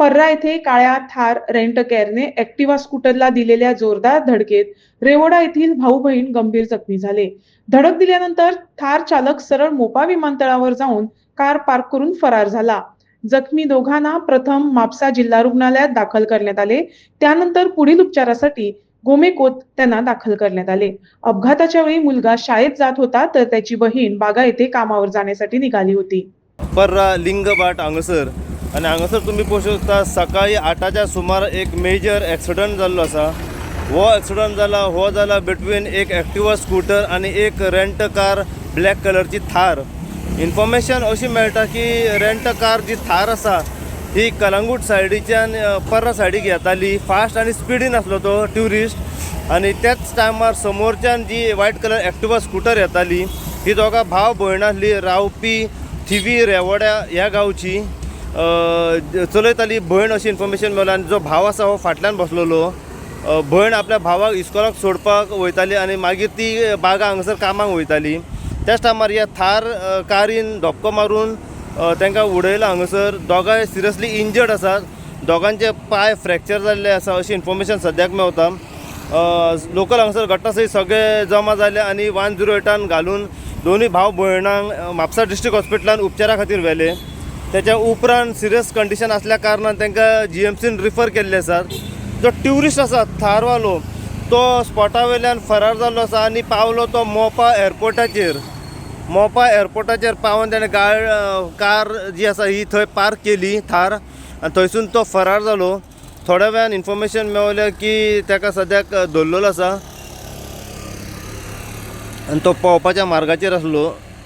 पर्रा येथे काळ्या थार रेंट केअरने ऍक्टिव्हा स्कूटरला दिलेल्या जोरदार धडकेत रेवोडा येथील भाऊ बहीण गंभीर जखमी झाले. धडक दिल्यानंतर थार चालक सरळ मोपा विमानतळावर जाऊन कार पार्क करून फरार झाला. जखमी दोघांना प्रथम मापसा जिल्हा रुग्णालयात दाखल करण्यात आले. त्यानंतर पुढील उपचारासाठी गोमेकोत त्यांना दाखल करण्यात आले. अपघाताच्या वेळी मुलगा शाळेत जात होता तर त्याची बहीण बागा येथे कामावर जाण्यासाठी निघाली होती. पर्रा लिंगबाट हांगसर आनी हांगासर तुमी पळोवंक शकता सकाळी आठाच्या सुमार एक मेजर एक्सिडंट जाल्लो आसा. हो एक्सिडंट जाला हो जाला बिटवीन एक एक्टिवा स्कूटर आनी एक रेंट कार ब्लॅक कलरची थार. इन्फॉर्मेशन अशी मेळटा की रेंट कार जी थार आसा ही कलंगूट सायडीच्यान पर्रा सायडीक येताली. फास्ट आनी स्पिडीन आसलो तो ट्युरिस्ट आनी त्याच टायमार समोरच्यान जी व्हायट कलर एक्टिवा स्कूटर येताली ही दोगां भाव भयण आसली रावपी थिवी रेवड्या ह्या गांवची. चलयताली भयण अशी इन्फॉर्मेशन मेळ्ळी आनी जो भाव आसा हो फाटल्यान बसलेलो. भयण आपल्या भावाक इस्कॉलाक सोडपाक वयताली आनी मागीर ती बागा हांगासर कामाक वयताली. त्याच टायमार ह्या थार कारीन धपको मारून तांकां उडयला हांगासर. दोगांय सिरियसली इंजर्ड आसात दोगांचे पांय फ्रॅक्चर जाल्ले आसा अशी इन्फॉर्मेशन सद्याक मेवता लोकल हांगसर घटनास्थळी सगळे जमा जाले आनी वन झिरो एटान घालून दोनूय भाव भयणांक म्हापसा डिस्ट्रिक्ट हॉस्पिटलान उपचारा खातीर व्हेले. त्याच्या उपरांत सिरियस कंडिशन असल्या कारणान तांकां जी एम सीन रिफर केल्ले आसात जो ट्युरिस्ट आसा थारवालो तो स्पॉटा वयल्यान फरार जाल्लो आसा आनी पावलो तो मोपा एअरपोर्टाचेर मोपा एअरपोर्टाचेर पावन ताणें गाड कार जी आसा ही थंय पार्क केली थार. आनी थंयसून तो फरार जालो थोड्या वेळान इन्फॉर्मेशन मेवलें की ताका सद्याक धरलेलो आसा आनी तो पावपाच्या मार्गाचेर आसलो